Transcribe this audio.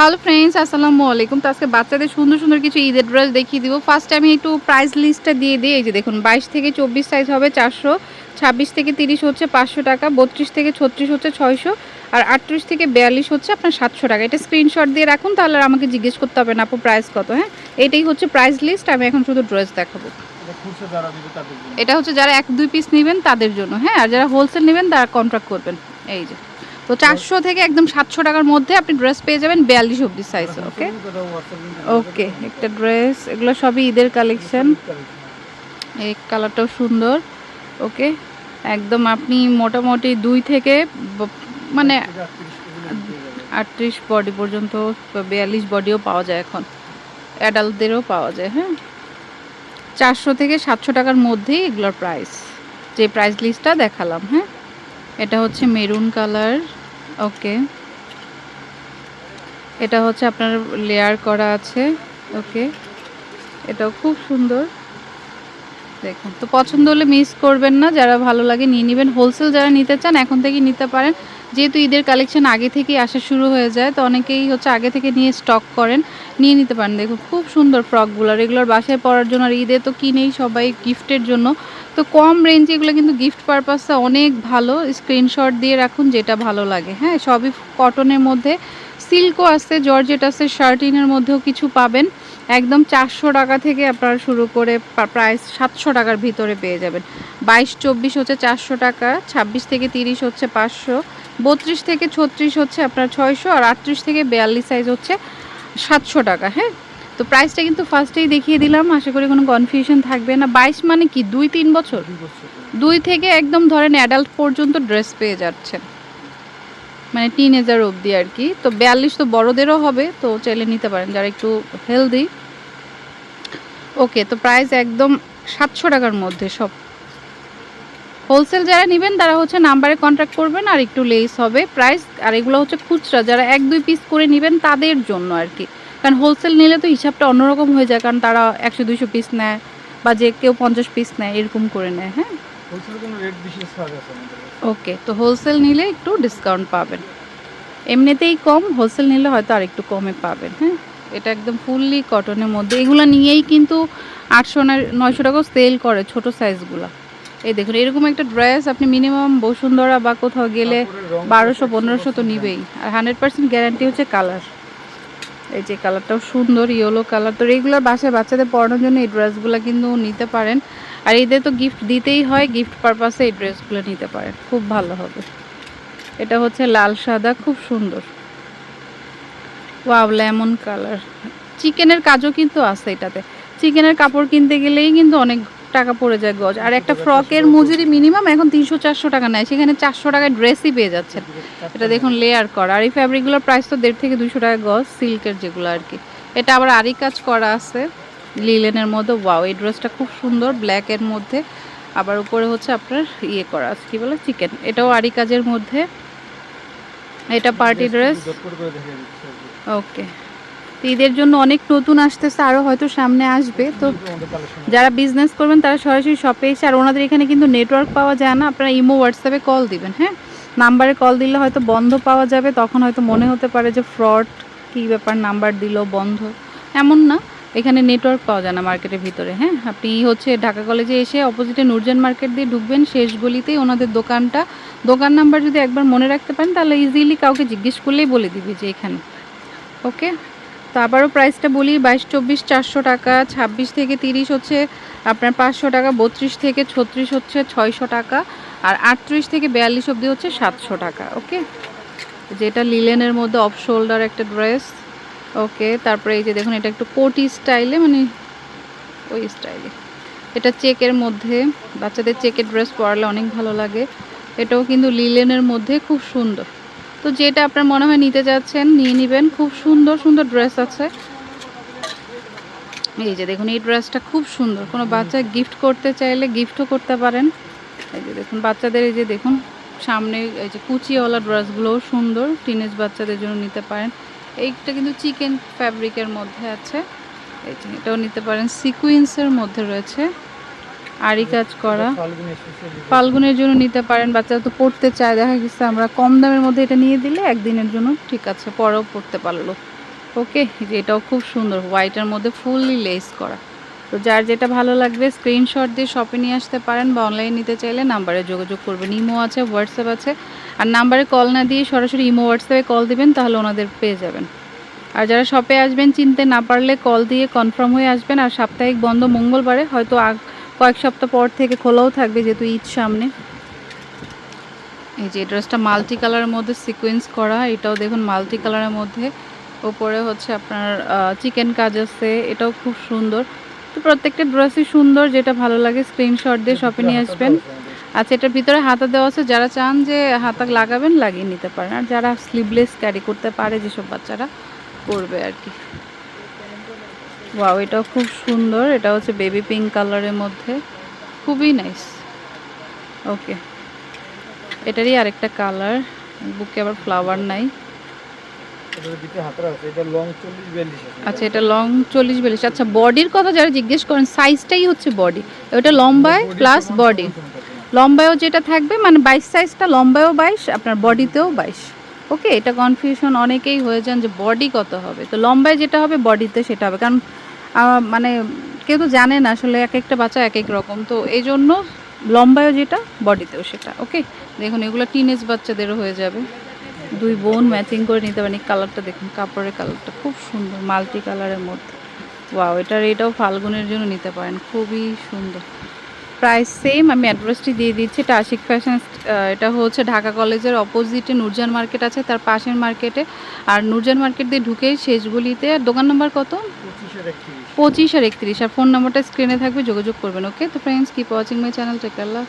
Hello friends আসসালামু আলাইকুম। তো আজকে বাচ্চাদের সুন্দর সুন্দর কিছু ঈদের ড্রেস দেখিয়ে দিব। ফার্স্টে আমি একটু প্রাইস লিস্টটা দিয়ে দিই। এই যে দেখুন বাইশ থেকে চব্বিশ সাইজ হবে চারশো ছাব্বিশ থেকে তিরিশ হচ্ছে পাঁচশো টাকা বত্রিশ থেকে ছত্রিশ হচ্ছে ছয়শো আর আটত্রিশ থেকে বিয়াল্লিশ হচ্ছে আপনার সাতশো টাকা। এটা স্ক্রিনশট দিয়ে রাখুন তাহলে আমাকে জিজ্ঞেস করতে হবে না আপু প্রাইস কত হ্যাঁ? এটাই হচ্ছে প্রাইস লিস্ট আমি এখন শুধু ড্রেস দেখাবো। এটা হচ্ছে যারা এক দুই পিস নেবেন তাদের জন্য হ্যাঁ? আর যারা হোলসেল নেবেন তারা কন্ট্রাক্ট করবেন। এই যে। তো চারশো থেকে একদম সাতশো টাকার মধ্যে আপনি ড্রেস পেয়ে যাবেন বিয়াল্লিশ অব্দি সাইজ ওকে ওকে একটা ড্রেস এগুলো সবই ঈদের কালেকশন এই কালারটাও সুন্দর ওকে একদম আপনি মোটামুটি দুই থেকে মানে আটত্রিশ বডি পর্যন্ত বিয়াল্লিশ বডিও পাওয়া যায় এখন। অ্যাডাল্টদেরও পাওয়া যায় হ্যাঁ? চারশো থেকে সাতশো টাকার মধ্যেই এগুলোর প্রাইস যে প্রাইস লিস্টটা দেখালাম হ্যাঁ? এটা হচ্ছে মেরুন কালার ওকে। এটা হচ্ছে আপনার লেয়ার করা আছে, ওকে। এটাও খুব সুন্দর। দেখুন, তো পছন্দ হলে মিস করবেন না, যারা ভালো লাগে নিয়ে নেবেন। হোলসেল যারা নিতে চান, এখন থেকে নিতে পারেন। যেহেতু ঈদের কালেকশন আগে থেকেই আসা শুরু হয়ে যায়, তো অনেকেই হচ্ছে আগে থেকে নিয়ে স্টক করেন, নিয়ে নিতে পারেন। দেখুন, খুব সুন্দর ফ্রকগুলো রেগুলার বাসায় পরার জন্য, আর ঈদে তো কিনেই সবাই গিফটের জন্য। তো কম রেঞ্জে এগুলো কিন্তু গিফট পারপাসে অনেক ভালো। স্ক্রিনশট দিয়ে রাখুন, যেটা ভালো লাগে। হ্যাঁ সবই কটনের মধ্যে। সিল্কও আছে জর্জেট আছে, শার্টিনের মধ্যেও কিছু পাবেন। একদম চারশো টাকা থেকে আপনারা শুরু করে প্রায় সাতশো টাকার ভিতরে পেয়ে যাবেন। বাইশ, চব্বিশ হচ্ছে চারশো টাকা, ছাব্বিশ থেকে তিরিশ হচ্ছে পাঁচশো। বত্রিশ থেকে ছত্রিশ হচ্ছে আপনার ছয়শো আর আটত্রিশ থেকে বিয়াল্লিশ সাইজ হচ্ছে সাতশো টাকা হ্যাঁ? তো প্রাইসটা কিন্তু ফার্স্টেই দেখিয়ে দিলাম আশা করি কোনো কনফিউশন থাকবে না। বাইশ মানে কি? দুই তিন বছর? দুই থেকে একদম ধরেন অ্যাডাল্ট পর্যন্ত ড্রেস পেয়ে যাচ্ছেন। মানে টিন এজার অবধি আর কি। তো বিয়াল্লিশ তো বড়দেরও হবে তো চাইলে নিতে পারেন যারা একটু হেলদি ওকে তো প্রাইস একদম সাতশো টাকার মধ্যে সব। হোলসেল যারা নেবেন তারা হচ্ছে নাম্বারে কন্ট্যাক্ট করবেন আর একটু লেস হবে। প্রাইস আর এগুলো হচ্ছে খুচরা যারা এক দুই পিস করে নেবেন তাদের জন্য আর কি। কারণ হোলসেল নিলে তো হিসাবটা অন্যরকম হয়ে যায় কারণ তারা একশো দুইশো পিস নেয় বা যে কেউ পঞ্চাশ পিস নেয় এরকম করে নেয় হ্যাঁ? ওকে তো হোলসেল নিলে একটু ডিসকাউন্ট পাবেন। এমনিতেই কম হোলসেল নিলে হয়তো আর একটু কমে পাবেন হ্যাঁ? এটা একদম ফুললি কটনের মধ্যে। এগুলো নিয়েই কিন্তু আটশো নয়শো টাকাও সেল করে ছোট সাইজগুলো এই দেখুন, এরকম একটা ড্রেস আপনি মিনিমাম বসুন্ধরা বা কোথাও গেলে বারোশো, পনেরোশো তো নিবেই। আর হান্ড্রেড পার্সেন্ট গ্যারান্টি হচ্ছে কালার এই যে কালারটাও সুন্দর ইয়েলো কালার তো রেগুলার বাসায় বাচ্চাদের পরানোর জন্য এই ড্রেসগুলো কিন্তু নিতে পারেন। আর এদের তো গিফট দিতেই হয় গিফট পারপাসে এই ড্রেসগুলো নিতে পারেন। খুব ভালো হবে। এটা হচ্ছে লাল সাদা, খুব সুন্দর। ওয়াও লেমন কালার চিকেনের কাজও কিন্তু আছে এটাতে। চিকেনের কাপড় কিনতে গেলেই কিন্তু অনেক টাকা পড়ে যায় গজ। আর একটা ফ্রকের মজুরি মিনিমাম এখন তিনশো চারশো টাকা নেয়। সেখানে চারশো টাকায় ড্রেসই পেয়ে যাচ্ছেন। এটা দেখুন লেয়ার করা। আর এই ফ্যাব্রিকগুলোর প্রাইস তো দেড় থেকে দুশো টাকা গজ সিল্কের যেগুলো আর কি। এটা আবার আরি কাজ করা আছে লিলেনের মধ্যে। ওয়াও এই ড্রেসটা খুব সুন্দর ব্ল্যাকের মধ্যে। আবার উপরে হচ্ছে আপনার ইয়ে করা আছে কী বলে চিকেন এটাও আরি কাজের মধ্যে। এটা পার্টি ড্রেস। ওকে তো ঈদের জন্য অনেক নতুন আসতেছে আরও হয়তো সামনে আসবে। তো যারা বিজনেস করবেন, তারা সরাসরি শপে এসে, আর ওনাদের এখানে কিন্তু নেটওয়ার্ক পাওয়া যায় না। আপনারা ইমো হোয়াটসঅ্যাপে কল দিবেন হ্যাঁ? নাম্বারে কল দিলে হয়তো বন্ধ পাওয়া যাবে, তখন হয়তো মনে হতে পারে যে ফ্রড কী ব্যাপার নাম্বার দিল, বন্ধ। এমন না, এখানে নেটওয়ার্ক পাওয়া যায় না মার্কেটের ভিতরে হ্যাঁ? আপনি হচ্ছে ঢাকা কলেজে এসে অপোজিটে নুরজান মার্কেট দিয়ে ঢুকবেন, শেষ গলিতেই ওনাদের দোকানটা। দোকান নাম্বার যদি একবার মনে রাখতে পারেন, তাহলে ইজিলি কাউকে জিজ্ঞেস করলেই বলে দিবে যে এখানে ওকে তো আবারও প্রাইসটা বলি, বাইশ, চব্বিশ, চারশো টাকা, ছাব্বিশ থেকে তিরিশ হচ্ছে আপনার পাঁচশো টাকা, বত্রিশ থেকে ছত্রিশ হচ্ছে ছয়শো টাকা, আর আটত্রিশ থেকে বিয়াল্লিশ অবধি হচ্ছে সাতশো টাকা, ওকে? যেটা লিলেনের মধ্যে অফ শোল্ডার একটা ড্রেস ওকে? তারপরে এই যে দেখুন, এটা একটু কোটি স্টাইলে মানে ওই স্টাইলে এটা চেকের মধ্যে, বাচ্চাদের চেকের ড্রেস পরালে অনেক ভালো লাগে। এটাও কিন্তু লিলেনের মধ্যে খুব সুন্দর। তো যেটা আপনার মনে হয় নিতে যাচ্ছেন, নিয়ে নেবেন। খুব সুন্দর সুন্দর ড্রেস আছে। এই যে দেখুন, এই ড্রেসটা খুব সুন্দর। কোনো বাচ্চা গিফট করতে চাইলে গিফটও করতে পারেন। এই যে দেখুন, বাচ্চাদের এই যে দেখুন, সামনে এই যে কুচিওয়ালা ড্রেসগুলোও সুন্দর। টিনেজ বাচ্চাদের জন্য নিতে পারেন। এইটা কিন্তু চিকেন ফ্যাব্রিকের মধ্যে আছে। এই যে এটাও নিতে পারেন। সিকুয়েন্সের মধ্যে রয়েছে। আরি কাজ করা। ফাল্গুনের জন্য নিতে পারেন বাচ্চারা তো পড়তে চায়। দেখা গেছে আমরা কম দামের মধ্যে এটা নিয়ে দিলে একদিনের জন্য ঠিক আছে পরেও পড়তে পারল। ওকে যে এটাও খুব সুন্দর হোয়াইটের মধ্যে ফুললি লেস করা। তো যার যেটা ভালো লাগবে স্ক্রিনশট দিয়ে শপে নিয়ে আসতে পারেন বা অনলাইন নিতে চাইলে নাম্বারে যোগাযোগ করবেন। ইমো আছে হোয়াটসঅ্যাপ আছে। আর নাম্বারে কল না দিয়ে সরাসরি ইমো হোয়াটসঅ্যাপে কল দিবেন তাহলে ওনাদের পেয়ে যাবেন। আর যারা শপে আসবেন চিনতে না পারলে কল দিয়ে কনফার্ম হয়ে আসবেন। আর সাপ্তাহিক বন্ধ মঙ্গলবারে হয়তো আগ- কয়েক সপ্তাহ পর থেকে খোলাও থাকবে যেহেতু ঈদ সামনে। এই যে ড্রেসটা মাল্টি কালারের মধ্যে সিকোয়েন্স করা, এটাও দেখুন মাল্টি কালারের মধ্যে। ওপরে হচ্ছে আপনার চিকেন কাজ আছে এটাও খুব সুন্দর। তো প্রত্যেকটা ড্রেসই সুন্দর, যেটা ভালো লাগে স্ক্রিনশট দিয়ে শপে নিয়ে আসবেন। আচ্ছা এটার ভিতরে হাতা দেওয়া আছে, যারা চান যে হাতা লাগাবেন, লাগিয়ে নিতে পারেন। আর যারা স্লিভলেস ক্যারি করতে পারে, যেসব বাচ্চারা করবে আর কি। ওয়াও এটাও খুব সুন্দর। এটা হচ্ছে বেবি পিঙ্ক কালারের মধ্যে। খুবই নাইস ওকে এটারই আরেকটা কালার বুকে আবার ফ্লাওয়ার নাই। আচ্ছা এটা লং চল্লিশ বিয়াল্লিশ। আচ্ছা বডির কথা যারা জিজ্ঞেস করেন সাইজটাই হচ্ছে বডি ওটা লম্বায় প্লাস বডি লম্বায়ও যেটা থাকবে মানে বাইশ সাইজটা লম্বায়ও বাইশ আপনার বডিতেও বাইশ। ওকে এটা কনফিউশন অনেকেই হয়ে যান যে বডি কত হবে। তো লম্বায় যেটা হবে বডিতে সেটা হবে। কারণ মানে কেউ তো জানে না আসলে এক একটা বাচ্চা এক এক রকম। তো এই জন্য লম্বায়ও যেটা বডিতেও সেটা। ওকে দেখুন, এগুলো টিনেজ বাচ্চাদেরও হয়ে যাবে। দুই বোন ম্যাচিং করে নিতে পারেন। কালারটা দেখুন, কাপড়ের কালারটা খুব সুন্দর মাল্টি কালারের মধ্যে। ওয়াও এটার এটাও ফাল্গুনের জন্য নিতে পারেন। খুবই সুন্দর। প্রাইস সেম আমি অ্যাড্রেসটি দিয়ে দিচ্ছি এটা আশিক ফ্যাশন এটা হচ্ছে ঢাকা কলেজের অপোজিটে নূরজান মার্কেট আছে তার পাশের মার্কেটে আর নূরজান মার্কেট দিয়ে ঢুকেই শেষগুলিতে আর দোকান নাম্বার কত? পঁচিশ আর একত্রিশ আর ফোন নম্বরটা স্ক্রিনে থাকবে যোগাযোগ করবেন ওকে তো friends keep watching my channel take Allah